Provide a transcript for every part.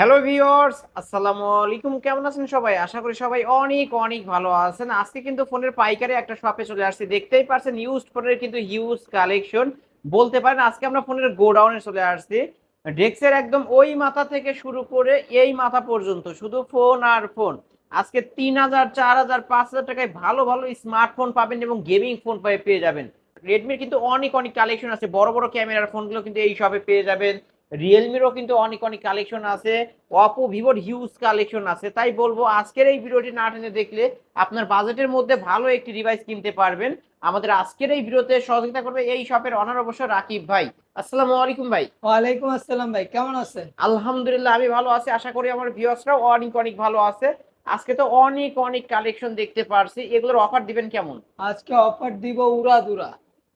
Hello viewers আসসালামু আলাইকুম কেমন আছেন সবাই? আশা করি সবাই অনেক অনেক ভালো আছেন। আজকে কিন্তু ফোনের পাইকারি একটা শপে চলে আসছি। দেখতেই পারছেন ইউজড ফোনের কিন্তু হিউজ কালেকশন বলতে পারেন, আজকে আমরা ফোনের গোডাউনে চলে আসছি। ডেস্কের একদম ওই মাথা থেকে শুরু করে এই মাথা পর্যন্ত, শুধু ফোন আর ফোন আজকে তিন হাজার, চার হাজার, পাঁচ হাজার টাকায় ভালো ভালো স্মার্টফোন পাবেন এবং গেমিং ফোন পেয়ে যাবেন। রেডমির কিন্তু অনেক অনেক কালেকশন আছে। বড় বড় ক্যামেরার ফোনগুলো কিন্তু এই শপে পেয়ে যাবেন। রিয়েলমিরও কিন্তু অনেক অনেক কালেকশন আছে। অপো ভিভোর হিউজ কালেকশন আছে। তাই বলব আজকের এই ভিডিওটি না টেনে দেখলে আপনার বাজেটের মধ্যে ভালো একটি ডিভাইস কিনতে পারবেন। আমাদের আজকের এই ভিডিওতে সহযোগিতা করবে এই শপের অনার অবশ্য রাকিব ভাই। আসসালামু আলাইকুম ভাই। ওয়ালাইকুম আসসালাম ভাই কেমন আছেন? আলহামদুলিল্লাহ আমি ভালো আছি। আশা করি আমার ভিউয়ার্সরাও অনেক অনেক ভালো আছে। আজকে তো অনেক অনেক কালেকশন দেখতে পারছি। এগুলোর অফার দিবেন কেমন? আজকে অফার দিব উড়া দুরা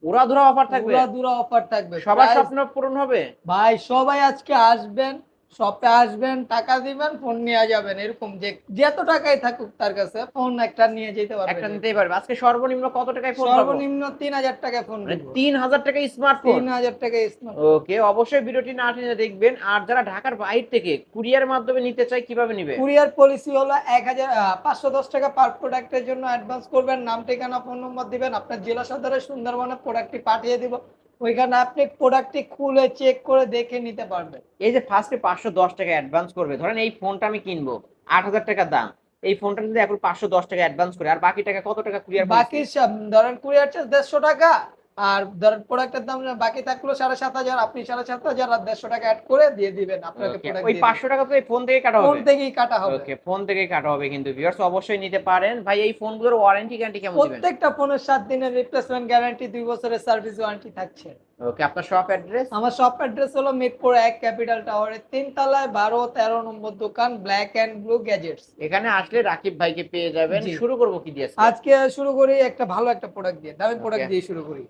উড়া ধরা অফার থাকবে? উড়াধুরা অফার থাকবে। সবার স্বপ্ন পূরণ হবে? ভাই সবাই আজকে আসবেন। শপে আসবেন টাকা দিবেন ফোন নিয়ে যাবেন এরকম যে যত টাকাই থাকুক তার কাছে ফোন একটা নিয়ে যেতে পারবে একটা নিতেই পারবে। আজকে সর্বনিম্ন কত টাকায় ফোন সর্বনিম্ন তিন হাজার টাকা ফোন মানে তিন হাজার টাকা স্মার্টফোন? তিন হাজার টাকা স্মার্ট ওকে অবশ্যই ভিডিওটি না টেনে দেখবেন। আর যারা ঢাকার বাইরে থেকে কুরিয়ার মাধ্যমে নিতে চায় কীভাবে নিবে? কুরিয়ার পলিসি হলো এক হাজার পাঁচশো দশ টাকা পার প্রোডাক্টের জন্য অ্যাডভান্স করবেন। নাম ঠিকানা ফোন নম্বর দিবেন। আপনার জেলা সদরে সুন্দরবনে প্রোডাক্টটি পাঠিয়ে দিব। ওইখানে আপনি প্রোডাক্টটি খুলে চেক করে দেখে নিতে পারবেন। এই যে ফার্স্টে পাঁচশো দশ টাকা অ্যাডভান্স করবে। ধরেন এই ফোনটা আমি কিনবো আট হাজার টাকা দাম। এই ফোনটা যদি এখন পাঁচশো দশ টাকা অ্যাডভান্স করে আর বাকি টাকা কত টাকা কুরিয়ার বাকি সব ধরেন কুরিয়ার চার্জ দেড়শো টাকা আর ধরেন প্রোডাক্টের দাম বাকি থাকল সাড়ে সাত হাজার আপনি সাড়ে সাত হাজার আর দেড়শো টাকা অ্যাড করে দিয়ে দিবেন আপনাকে ওই পাঁচশো টাকা তো এই ফোন থেকে কাটা হবে? ফোন থেকেই কাটা হবে। ওকে ফোন থেকেই কাটা হবে কিন্তু ভিউয়ার্স অবশ্যই নিতে পারেন। ভাই এই ফোনগুলোর ওয়ারেন্টি গ্যারান্টি কেমন দিবেন? প্রত্যেকটা ফোনের সাত দিনের রিপ্লেসমেন্ট গ্যারান্টি দুই বছরের সার্ভিস ওয়ারেন্টি থাকছে। ওকে আপনার শপ অ্যাড্রেস আমার শপ অ্যাড্রেস হলো মিরপুর এক ক্যাপিটাল টাওয়ারের তিন তলায় বারো তেরো নম্বর দোকান ব্ল্যাক অ্যান্ড ব্লু গ্যাজেটস এখানে আসলে রাকিব ভাইকে পেয়ে যাবেন। শুরু করব কি দিয়ে আজকে? শুরু করি একটা ভালো একটা প্রোডাক্ট দিয়ে। দামি প্রোডাক্ট দিয়ে শুরু করি।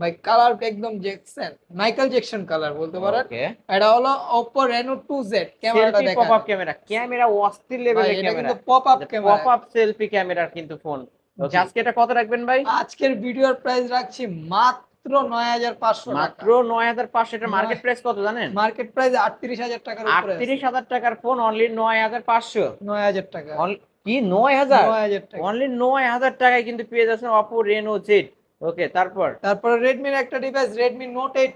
ভাই কালার একদম জেকসন মাইকেল জ্যাকসন কালার বলতে পারেন। এটা হলো Oppo Reno 2Z ক্যামেরাটা দেখেন। পপআপ ক্যামেরা ক্যামেরা অস্থির লেভেলের এটা ক্যামেরা কিন্তু pop up camera pop up selfie ক্যামেরার কিন্তু ফোন আজকে এটা কত রাখবেন ভাই? আজকের ভিডিওর প্রাইস রাখছি মাত্র নয় হাজার পাঁচশো মাত্র নয় হাজার পাঁচশো। এটা মার্কেট প্রাইস কত জানেন? মার্কেট প্রাইস আটত্রিশ হাজার টাকার আটত্রিশ হাজার টাকার ফোন অনলি নয় হাজার পাঁচশো। নয় হাজার টাকা। কি? নয় হাজার? অনলি নয় হাজার টাকায় কিন্তু পেয়ে যাচ্ছেন অপো রেনো জেড ওকে তারপর? তারপরে রেডমির একটা device Redmi Note eight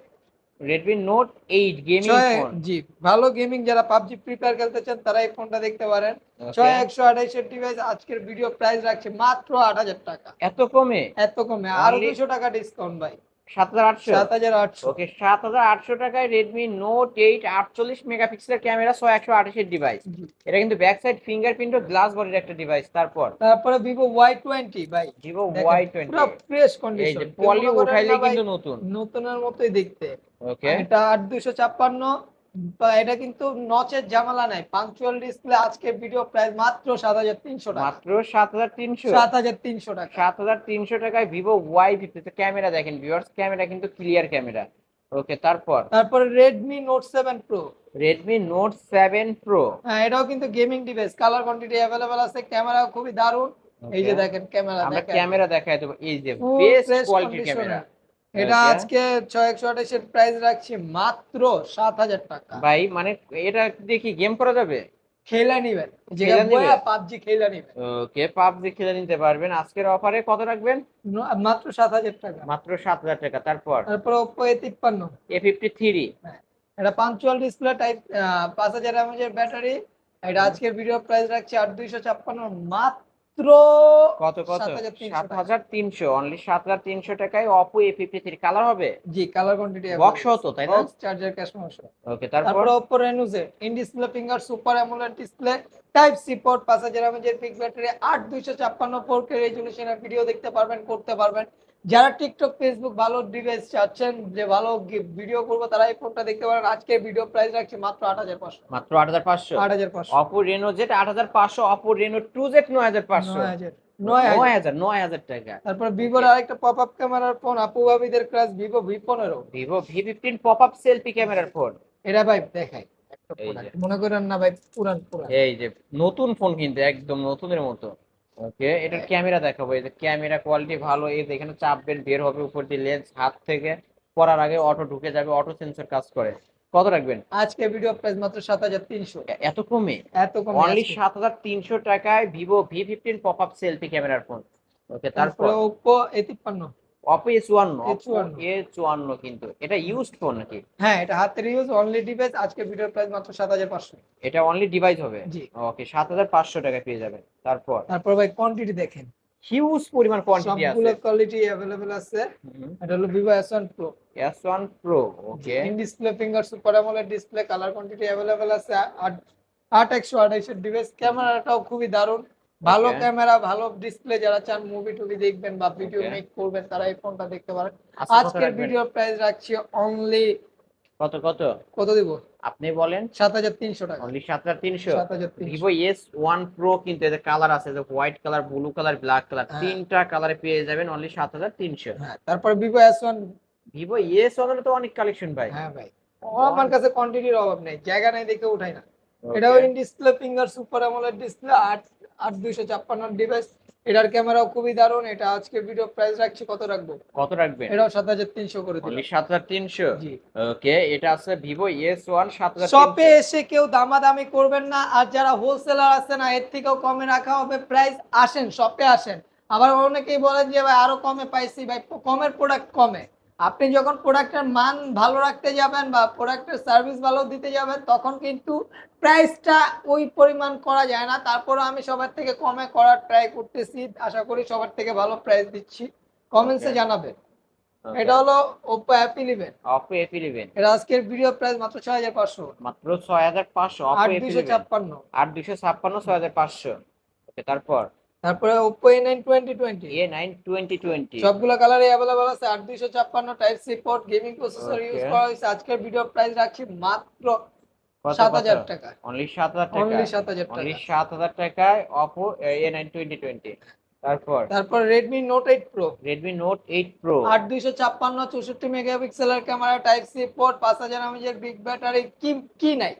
Redmi Note eight gaming phone জি ভালো গেমিং যারা পাবজি ফ্রি ফায়ার খেলতে চান তারা এই ফোনটা দেখতে পারেন। ছয় একশো আঠাইশের ডিভাইস আজকের ভিডিও প্রাইস রাখছে মাত্র আট হাজার টাকা। এত কমে? এত কমে আরও দুশো টাকা ডিসকাউন্ট ভাই। সাত হাজার আটশো। সাত হাজার আটশো। ওকে সাত হাজার আটশো টাকায় রেডমি নোট এইট আটচল্লিশ মেগাপিক্সেলের ক্যামেরা ছয় একশো আঠাশের ডিভাইস এটা কিন্তু ব্যাক সাইড ফিঙ্গারপ্রিন্ট ও গ্লাস বডির একটা ডিভাইস তারপর? তারপরে ভিভো ওয়াই টোয়েন্টি ভাই। ভিভো ওয়াই পুরো টোয়েন্টি ফ্রেশ কন্ডিশন পলি উঠাইলে কিন্তু নতুন। নতুনের মতোই দেখতে। ওকে। এটা আট দুশো ছাপ্পান্ন এটা কিন্তু নচের ঝামেলা নাই। পাঞ্চুয়াল ডিসপ্লে আজকের ভিডিও প্রাইস মাত্র সাত হাজার তিনশো টাকা। মাত্র সাত হাজার তিনশো? সাত হাজার তিনশো টাকা। সাত হাজার তিনশো টাকায় ভিভো ওয়াই ফিফটি ক্যামেরা দেখেন ভিউয়ার্স ক্যামেরা কিন্তু ক্লিয়ার ক্যামেরা। ওকে তারপর? তারপরে Redmi Note seven Pro Redmi Note seven Pro হ্যাঁ এটাও কিন্তু gaming device colour quantity available আছে ক্যামেরা খুবই দারুণ। এই যে দেখেন ক্যামেরা আমরা ক্যামেরা দেখাই দেবো। এই যে বেস্ট কোয়ালিটির ক্যামেরা। এটা. আজকে আঠাশের প্রাইস রাখছি মাত্র সাত হাজার টাকা। ভাই মানে এটা দেখি গেম করা যাবে? খেলা নিবেন। খেলা যেটা নিবেন? পাবজি খেলা নিবেন। ওকে পাবজি খেলে নিতে পারবেন। আজকের অফারে কত রাখবেন? মাত্র সাত হাজার টাকা। মাত্র সাত হাজার টাকা তারপর? তারপরে ওপো এ তিপ্পান্ন। এ ফিফটি থ্রি এটা পাঞ্চুয়াল ডিসপ্লে টাইপ পাঁচ হাজার এমএজের ব্যাটারি এটা আজকের ভিডিও প্রাইস রাখছি আট দুইশো ছাপ্পান্ন মাত্র কত কত? সাত হাজার তিনশো অনলি সাত হাজার তিনশো টাকায় Oppo A fifty three colour হবে? জি কালার কোয়ান্টিটি বক্স হতো তাই না? চার্জার ক্যাশ ওকে তারপর? Oppo Reno Z in display finger super AMOLED display type C port পাঁচ হাজার এমএজের পিক ব্যাটারি আট দুইশো ছাপ্পান্ন ফোর কে রেজলিউশনের ভিডিও দেখতে পারবেন করতে পারবেন। যারা টিকটক ফেসবুক ভালো ডিভাইস চাচ্ছেন যে ভালো ভিডিও করব তারা এই ফোনটা দেখতে পারেন। আজকে ভিডিও প্রাইস রাখছি মাত্র আট হাজার পাঁচশো। মাত্র আট হাজার পাঁচশো? আট হাজার পাঁচশো। অপো রেনো জেড আট হাজার পাঁচশো অপো রেনো টু জেড নয় হাজার পাঁচশো। নয় হাজার। নয় হাজার। টাকা। তারপর ভিভোর আরেকটা পপ আপ ক্যামেরার ফোন আপু ভাবিদের ক্রাশ ভিভো ভি পনেরো Vivo V fifteen pop up selfie ক্যামেরার ফোন এটা ভাই দেখাই। মনে করেন না ভাই পুরান পুরান। এই যে নতুন ফোন কিন্তু একদম নতুনের মতো। ওকে এটার ক্যামেরা দেখাবো। এই যে ক্যামেরা কোয়ালিটি ভালো এই যে এখানে চাপবেন বের হবে উপর দিয়ে লেন্স হাত থেকে পরার আগে অটো ঢুকে যাবে অটো সেন্সর কাজ করে। কত রাখবেন? আজকে ভিডিও প্রাইস মাত্র সাত হাজার তিনশো। এ- এত কমে? এত কমে অনলি সাত হাজার তিনশো টাকায় Vivo V fifteen pop up selfie ক্যামেরার ফোন ওকে তারপর তারপরে? ওপো এ তিপ্পান্ন। অপো এ চুয়ান্ন এ চুয়ান্ন। কিন্তু। এটা ইউজড ফোন নাকি? হ্যাঁ এটা হাতের ইউজ অনলি ডিভাইস আজকে ভিডিও প্রাইস মাত্র সাত হাজার পাঁচশো। এটা অনলি ডিভাইস হবে? ওকে সাত হাজার পাঁচশো টাকা পেয়ে যাবেন। তারপর? তারপর ভাই কোয়ান্টিটি দেখেন। হিউজ পরিমাণ কোয়ান্টিটি সবগুলো কোয়ালিটি অ্যাভেলেবেল আছে। এটা হলো one Pro S one Pro okay in display finger super AMOLED display colour quantity available আছে। আট আট একশো আঠাইশের ডিভাইস ক্যামেরাটাও খুবই দারুণ। ভালো ক্যামেরা ভালো ডিসপ্লে যারা চান মুভি টুভি দেখবেন বা ভিডিও. মেক করবেন তারা এই ফোনটা দেখতে পারেন। আচ্ছা, আজকের? ভিডিও প্রাইস রাখছি অনলি কত কত? কত দিব? আপনি বলেন। সাত হাজার তিনশো টাকা। অনলি সাত হাজার তিনশো? ভিভো এস ওয়ান প্রো কিন্তু এদের কালার আছে যে white colour blue colour black colour হ্যাঁ। তিনটা কালারে পেয়ে যাবেন অনলি সাত হাজার তিনশো। হ্যাঁ তারপরে Vivo S one Vivo S one তো অনেক কালেকশন ভাই। হ্যাঁ ভাই। আমার কাছে কোয়ান্টিটির অভাব নেই জায়গা নাই দেখে উঠাই না. এটাও in display finger super AMOLED display আট আট দুইশো ছাপ্পান্ন ডিভাইস এটার ক্যামেরাও খুবই দারুণ। এটা আজকে ভিডিও প্রাইস রাখছি কত রাখব? কত রাখবেন? এটাও সাত হাজার তিনশো করে দিলাম। সাত হাজার তিনশো? ওকে এটা আছে ভিভো এস ওয়ান সাত হাজার শপে এসে কেউ দামাদামি করবেন না। আর যারা হোলসেলার আছে না এর থেকেও কমে রাখা হবে। প্রাইস আসেন শপে আসেন। আবার অনেকেই বলেন যে ভাই আরও কমে পাইছি। ভাই কমের প্রোডাক্ট কমে। আপনি যখন প্রোডাক্টের মান ভালো রাখতে যাবেন বা প্রোডাক্টের সার্ভিস ভালো দিতে যাবেন তখন কিন্তু প্রাইসটা ওই পরিমাণ করা যায় না। তারপরে আমি সবার থেকে কমে করার ট্রাই করতেছি। আশা করি সবার থেকে ভালো প্রাইস দিচ্ছি। কমেন্টসে. জানাবেন। এটা হলো Oppo F eleven Oppo F eleven এটা আজকের ভিডিও প্রাইস মাত্র ছয় হাজার পাঁচশো। মাত্র ছয় হাজার পাঁচশো। অপো ছাপ্পান্ন। ছয় হাজার পাঁচশো। ওকে তারপর? তারপরে Oppo A nine twenty twenty A nine twenty twenty সবগুলো কালারে অ্যাভেলেবল আছে আট দুইশো ছাপ্পান্ন type C port gaming processor use করা হয়েছে। আজকের ভিডিও প্রাইস রাখছি মাত্র কত সাত হাজার টাকা। অনলি সাত হাজার টাকা। অনলি সাত হাজার অনলি টাকা সাত হাজার টাকায় Oppo A nine twenty twenty তারপর? তারপর Redmi Note eight Pro Redmi Note eight Pro আট দুইশো ছাপ্পান্ন চৌষট্টি মেগাপিক্সেলের ক্যামেরা টাইপ সি পোর্ট পাঁচ হাজার এমএজের বিগ ব্যাটারি কি কি নাই?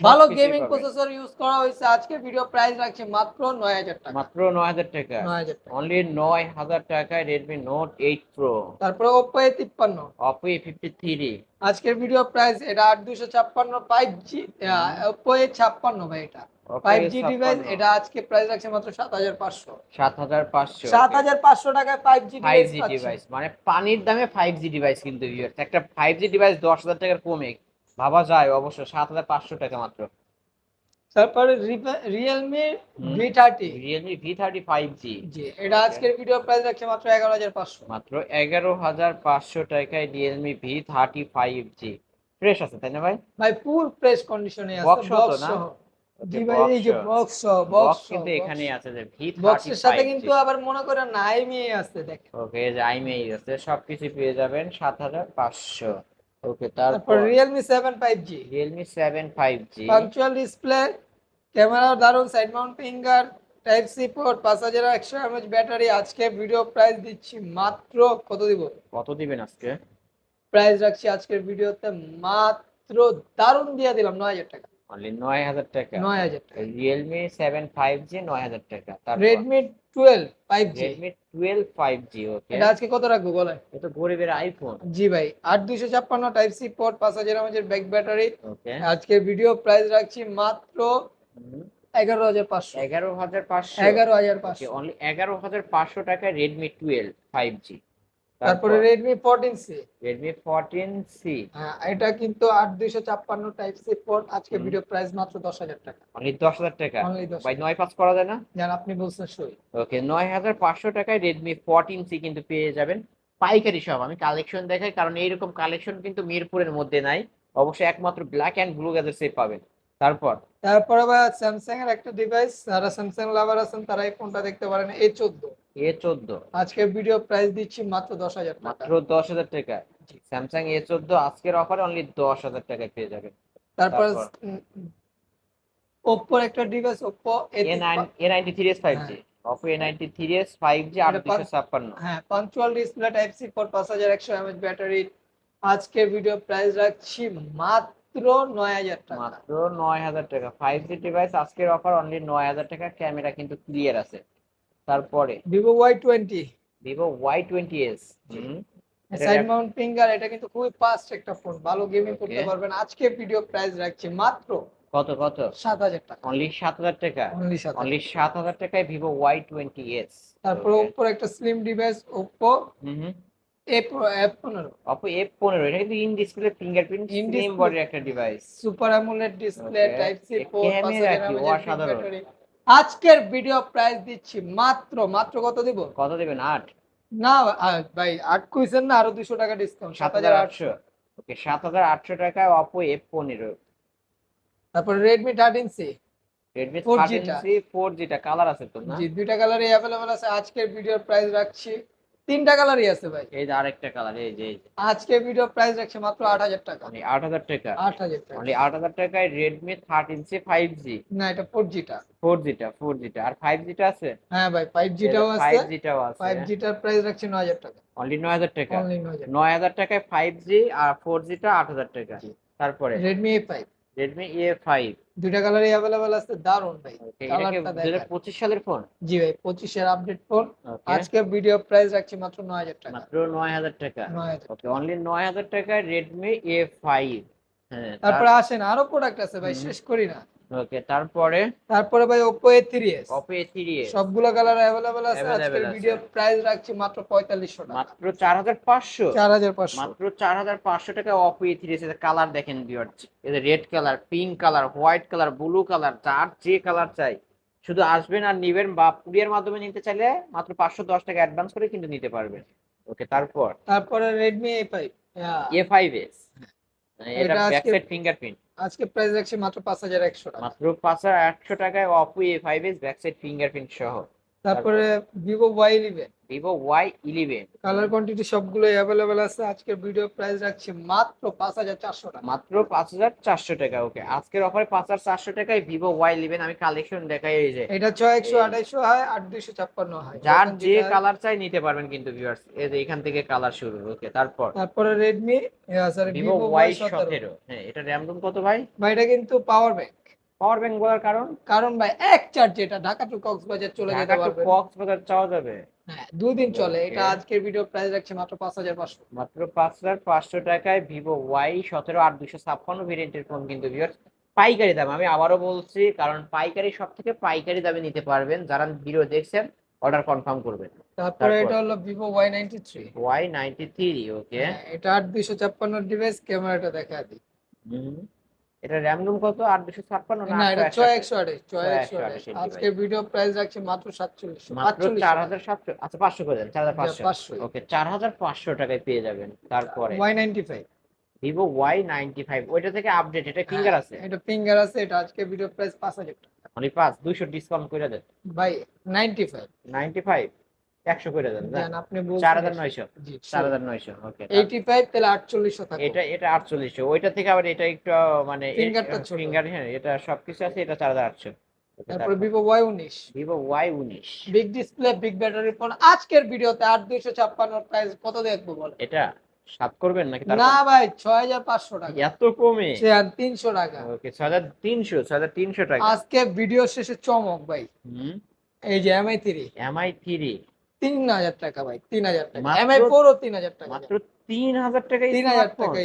ভালো গেমিং প্রসেসর ইউজ করা হয়েছে। আজকে ভিডিও প্রাইস রাখছি মাত্র নয় হাজার টাকা। মাত্র নয় হাজার টাকা। নয় হাজার টাকা। অনলি নয় হাজার টাকায় রেডমি নোট এইট প্রো তারপরে অপো এ ফিফটি থ্রি আজকের ভিডিও প্রাইস এটা আট দুইশো ছাপ্পান্ন ফাইভ জি ওপো এ ছাপ্পান্ন ভাই এটা। ফাইভ জি ডিভাইস এটা আজকে প্রাইস রাখছে মাত্র সাত হাজার পাঁচশো। সাত হাজার পাঁচশো সাত হাজার পাঁচশো টাকায় five G five G device মানে পানির দামে ফাইভ জি ডিভাইস কিন্তু। একটা ফাইভ জি ডিভাইস দশ হাজার টাকার কমে ভাবা যায় অবশ্য সাত হাজার পাঁচশো টাকা মাত্র। তারপরে Realme V thirty Realme V thirty five G G এটা আজকের ভিডিও প্রাইস রাখছে মাত্র এগারো হাজার পাঁচশো। মাত্র এগারো হাজার পাঁচশো টাকায় Realme V thirty five G fresh আছে তাই না ভাই? ভাই পুর ফ্রেশ কন্ডিশনে আছে বক্স না? জি ভাই এই যে বক্স বক্স বক্স কিন্তু এখানেই আছে যে ভি বক্সের সাথে কিন্তু আবার মনে করেন নাইমি আছে দেখেন। ওকে যে আইমেই আছে সবকিছু পেয়ে যাবেন সাত হাজার পাঁচশো। ওকে তারপর five G Realme seven five G punch hole display camera দারুণ side mount finger type C port পাঁচ হাজার একশো ব্যাটারি আজকে ভিডিও প্রাইস দিচ্ছি মাত্র কত দিব? কত দিবেন আজকে? প্রাইস রাখছি আজকের ভিডিওতে মাত্র দারুণ দিয়ে দিলাম নয় হাজার টাকা। অনলি নয় হাজার টাকা। নয় হাজার টাকা। রিয়েলমি সেভেন ফাইভ জি নয় হাজার টাকা। তারপর five G Redmi twelve five G okay এটা আজকে কত রাখব বলেন? এটা গরিবের আইফোন জি ভাই আট দুইশো ছাপ্পান্ন টাইপ সি পোর্ট পাঁচ হাজার এমএচের ব্যাক ব্যাটারি ওকে আজকে ভিডিও প্রাইস রাখছি মাত্র এগারো হাজার পাঁচশো। এগারো হাজার পাঁচশো। এগারো হাজার পাঁচশো। অনলি এগারো হাজার পাঁচশো টাকায় রেডমি টুয়েলভ ফাইভ জি তারপরে সি রেডমি ফোরটিন সি হ্যাঁ এটা কিন্তু আট দুইশো ছাপ্পান্ন টাইপ সি পোর্ট আজকে ভিডিও প্রাইস মাত্র দশ হাজার টাকা। অনলি দশ হাজার টাকা? অনলি ভাই নয় পাঁচ করা যায় না? যান আপনি বলছেন সই। ওকে নয় হাজার পাঁচশো টাকায় রেডমি ফোরটিন সি কিন্তু পেয়ে যাবেন। পাইকারি সব আমি কালেকশন দেখাই কারণ এইরকম কালেকশন কিন্তু মিরপুরের মধ্যে নাই। অবশ্যই একমাত্র ব্ল্যাক অ্যান্ড ব্লু গ্যাজেটসে পাবেন। তারপর? তারপরে আবার স্যামসাং এর একটা ডিভাইস যারা স্যামসাং লাভার আছেন তারা এই ফোনটা দেখতে পারেন এ চোদ্দ। এ চোদ্দ। আজকে ভিডিও প্রাইস দিচ্ছি মাত্র দশ হাজার টাকা। মাত্র দশ হাজার টাকা। স্যামসাং এ চোদ্দ আজকের অফারে অনলি দশ হাজার টাকায় পেয়ে যাবেন। তারপর? ওপ্পোর একটা device Oppo A A nine A ninety three S five G Oppo A ninety three S five G আট দুশো ছাপ্পান্ন। হ্যাঁ punch hole display type C port পাঁচ হাজার একশো এমএচ ব্যাটারি আজকে ভিডিও প্রাইস রাখছি মাত্র নয় হাজার টাকা। মাত্র নয় হাজার টাকা। ফাইভ জি ডিভাইস আজকের অফার অনলি নয় হাজার টাকা। ক্যামেরা কিন্তু ক্লিয়ার আছে। তারপরে Vivo Y twenty Vivo Y twenty S side mount finger এটা কিন্তু খুবই ফাস্ট একটা ফোন ভালো গেমিং করতে পারবেন। আজকে ভিডিও প্রাইস রাখছি মাত্র কত কত? সাত হাজার টাকা। অনলি সাত হাজার টাকা? অনলি সাত হাজার টাকায় ভিভো ওয়াই টোয়েন্টি এস তারপরে ওপ্পোর একটা স্লিম ডিভাইস ওপ্পো হুম। অপো এফ পনেরো এটা কিন্তু ইন ডিসপ্লে ফিঙ্গারপ্রিন্ট বডির একটা device super AMOLED display type C এ কি অসাধারণ। আজকের ভিডিও প্রাইস দিচ্ছি মাত্র মাত্র কত দিব? কত দেবেন আট? না ভাই আট কুইছেন না আরও দুশো টাকা ডিসকাউন্ট সাত হাজার আটশো। ওকে সাত হাজার আটশো টাকায় অপো এফ পনেরো। তারপর Redmi thirteen C Redmi 4G thirteen C four জিটা colour আছে তো না? জি দুইটা কালারই অ্যাভেলেবল আছে। আজকের ভিডিওর প্রাইস রাখছি তিনটা কালারই আছে ভাই। এই যে আরেকটা কালার এই যে আজকের ভিডিও প্রাইস রাখছি মাত্র আট হাজার টাকা। মানে আট হাজার টাকা? আট হাজার টাকা। অনলি আট হাজার টাকায় ফাইভ জি না এটা ফোর জিটা ফোর জিটা ফোর জিটা আর ফাইভ জিটা আছে? হ্যাঁ ভাই ফাইভ জিটাও আছে। ফাইভ জিটাও আছে। ফাইভ জিটার প্রাইস রাখছি নয় হাজার টাকা। অনলি নয় হাজার টাকা? অনলি নয় হাজার টাকায় ফাইভ জি আর ফোর জিটা আট হাজার টাকা। তারপরে? Redmi five Redmi A five দুইটা কালারই অ্যাভেলেবল আছে দারুণ ভাই। কালারটা পঁচিশ সালের ফোন জি ভাই পঁচিশের আপডেট ফোন আজকে ভিডিও প্রাইস রাখছি মাত্র নয় হাজার টাকা। মাত্র নয় হাজার টাকা? ওকে অনলি নয় হাজার টাকায় রেডমি এ ফাইভ হ্যাঁ তারপরে আসেন আরও প্রোডাক্ট আছে ভাই শেষ করি না। ওকে তারপরে? তারপরে ভাই এস অপো এ থ্রি সবগুলো কালার অ্যাভেলেবল আছে। আজকের। ভিডিও প্রাইস রাখছি মাত্র পঁয়তাল্লিশশো টাকা। মাত্র চার হাজার পাঁচশো? চার হাজার পাঁচশো। মাত্র চার হাজার পাঁচশো টাকা অপো এ থ্রি কালার দেখেন বিয়ার্স এদের red colour pink colour white colour blue colour যার যে কালার চাই। শুধু আসবেন আর নিবেন বা কুরিয়ার মাধ্যমে নিতে চাইলে মাত্র পাঁচশো দশ টাকা অ্যাডভান্স করে কিন্তু নিতে পারবেন। ওকে তারপর? তারপরে Redmi A five A five S এটা এটা ব্যাক আজকে- সাইড ফিঙ্গারপ্রিন্ট আজকে প্রাইস রাখছি মাত্র পাঁচ হাজার একশো টাকা। মাত্র পাঁচ হাজার আটশো টাকায় Oppo A five S back side fingerprint সহ। তারপরে Vivo Y eleven Vivo Y eleven colour quantity সবগুলো অ্যাভেলেবল আছে। আজকের ভিডিও প্রাইস রাখছি মাত্র পাঁচ হাজার চারশো টাকা। মাত্র পাঁচ হাজার চারশো টাকা ওকে আজকের অফারে পাঁচ হাজার চারশো টাকায় ভিভো ওয়াই ইলেভেন আমি কালেকশন দেখাই এই যে। এটা ছয় একশো আঠাইশো হয় আট দুইশো ছাপ্পান্ন হয়। যার যে কালার চাই নিতে পারবেন কিন্তু ভিউয়ার্স এই যে এখান থেকে কালার শুরু ওকে তারপর। তারপরে রেডমি ভিভো ওয়াই সতেরো। হ্যাঁ এটা র্যাম রোম কত ভাই? ভাই এটা কিন্তু পাওয়ার ব্যাংক পাওয়ার ব্যাংক বলার কারণ? কারণ ভাই এক চার্জে এটা ঢাকা টু কক্সবাজার চলে যেতে পারবে। কক্সবাজার চাওয়া যাবে। হ্যাঁ দুই দিন চলে। এটা আজকের ভিডিও প্রাইস রাখছি মাত্র পাঁচ হাজার পাঁচশো। মাত্র পাঁচ হাজার পাঁচশো টাকায় ভিভো ওয়াই সতেরো আর দুশো ছাপ্পান্ন ভেরিয়েন্টের ফোন কিন্তু ভিউয়ার্স পাইকারি দাম। আমি আবারও বলছি কারণ পাইকারি সব থেকে পাইকারি দামে নিতে পারবেন যারা ভিডিও দেখছেন অর্ডার কনফার্ম করবেন। তারপরে এটা হলো Vivo Y ninety three. Y ninety three okay এটা আট দুইশো ছাপ্পান্ন ডিভাইস ক্যামেরাটা দেখা দিই। এটা র্যাম রোম কত? আট দুশো ছাপ্পান্ন না এটা ছয় একশো একশো ছয় একশো আঠাইশ আঠাইশ ভিডিও প্রাইস রাখছি মাত্র সাতচল্লিশশো মাত্র চার হাজার সাতশো আচ্ছা পাঁচশো করে দেন চার হাজার পাঁচশো। ওকে চার হাজার পাঁচশো টাকায় পেয়ে যাবেন তারপরে Y ninety five Vivo Y ninety five ওইটা থেকে আপডেট এটা ফিঙ্গার আছে? এটা ফিঙ্গার আছে এটা আজকে ভিডিও প্রাইস পাঁচ হাজার টাকা। মানে পাঁচ দুইশো ডিসকাউন্ট করে দেন। ভাই নাইনটি ফাইভ নাইনটি ফাইভ একশো করে দেন আপনি চার হাজার নয়শো। চার হাজার নয়শো ওকে এইটি ফাইভ তাহলে আটচল্লিশশো এটা এটা আটচল্লিশশো। ওইটা থেকে আবার এটা একটু মানে ফিঙ্গার হ্যাঁ এটা সবকিছু আছে এটা চার হাজার আটশো। তারপরে ভিভো ওয়াই উনিশ। ভিভো ওয়াই উনিশ। Big display big battery phone আজকের ভিডিওতে আট দুইশো ছাপ্পান্ন প্রাইস কত দেখব বলে এটা সাত করবেন নাকি না ভাই ছয় হাজার পাঁচশো টাকা। এত কমে? তিনশো টাকা। ওকে ছয় হাজার তিনশো ছয় হাজার তিনশো টাকা। আজকে ভিডিও শেষে চমক ভাই। হুম। এই যে এমআই থ্রি এমআই থ্রি তিন হাজার টাকা ভাই তিন হাজার টাকা। এমআই ফোর ও তিন হাজার টাকা। মাত্র তিন হাজার টাকা তিন হাজার টাকা।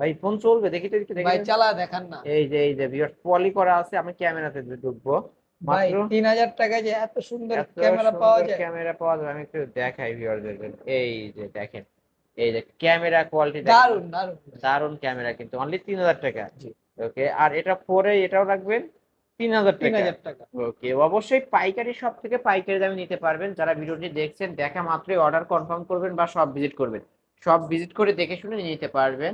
ভাই ফোন চলবে দেখি তো একটু ভাই চালা দেখান না। এই যে এই যে ভিউয়ার পলি করা আছে আমি ক্যামেরাতে ঢুকবো। ভাই তিন হাজার টাকায় যে এত সুন্দর ক্যামেরা পাওয়া যায়। ক্যামেরা পাওয়া যায় আমি একটু দেখাই ভিউয়ারদের এই যে দেখেন। এই যে ক্যামেরা কোয়ালিটি দারুণ দারুণ দারুণ ক্যামেরা কিন্তু অনলি তিন হাজার টাকা। ওকে আর এটা পরে এটাও রাখবেন। তিন হাজার তিন টাকা। ওকে অবশ্যই পাইকারি সব থেকে পাইকারি দামে নিতে পারবেন। যারা ভিডিওটি দেখছেন দেখা মাত্রই অর্ডার কনফার্ম করবেন বা সব ভিজিট করবেন। সব ভিজিট করে দেখে শুনে নিতে পারবেন।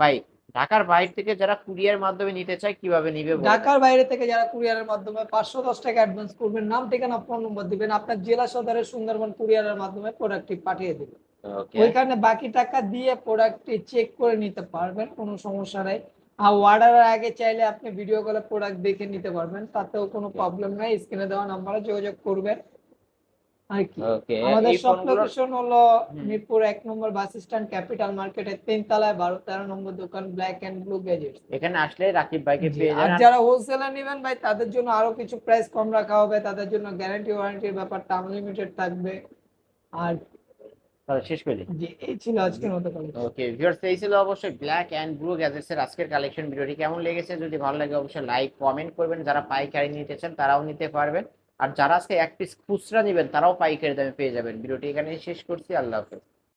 ভাই ঢাকার বাইরে থেকে যারা কুরিয়ার মাধ্যমে নিতে চায় কীভাবে নিবে ঢাকার বাইরে থেকে যারা কুরিয়ারের মাধ্যমে পাঁচশো দশ টাকা অ্যাডভান্স করবেন নাম ঠিকানা ফোন নম্বর দিবেন আপনার জেলা সদরের সুন্দরবন কুরিয়ারের মাধ্যমে প্রোডাক্টটি পাঠিয়ে দিবেন। ওকে। ওইখানে বাকি টাকা দিয়ে প্রোডাক্টটি চেক করে নিতে পারবেন কোনো সমস্যা নাই। আর অর্ডারের আগে চাইলে আপনি ভিডিও কলে প্রোডাক্ট দেখে নিতে পারবেন তাতেও কোনো প্রবলেম নাই। স্ক্রিনে দেওয়া নাম্বারে যোগাযোগ করবেন। আর কি? আমাদের সব লোকেশন হলো মিরপুর এক নম্বর বাস স্ট্যান্ড ক্যাপিটাল মার্কেটের তিন তলায় বারো তেরো নম্বর দোকান ব্ল্যাক এন্ড ব্লু গ্যাজেটস এখানে আসলে রাকিব ভাইকে পেয়ে যাবেন। আর যারা হোলসেলার নেবেন ভাই তাদের জন্য আরও কিছু প্রাইস কম রাখা হবে। তাদের জন্য গ্যারান্টি ওয়ারেন্টির ব্যাপারটা আনলিমিটেড থাকবে। আর তাহলে শেষ করে দিই। জি এই ছিল আজকের মতো কালেকশন ওকে ভিউয়ার্স এই ছিল অবশ্যই ব্ল্যাক অ্যান্ড ব্লু গ্যাজেটস এর আজকের কালেকশন ভিডিওটি। কেমন লেগেছে? যদি ভালো লাগে অবশ্যই লাইক কমেন্ট করবেন। যারা পাইকারি নিতে চান তারাও নিতে পারবেন। আর যারা আজকে এক পিস খুচরা নেবেন তারাও পাইকারি দামে পেয়ে যাবেন। ভিডিওটি এখানে শেষ করছি। আল্লাহ হাফেজ।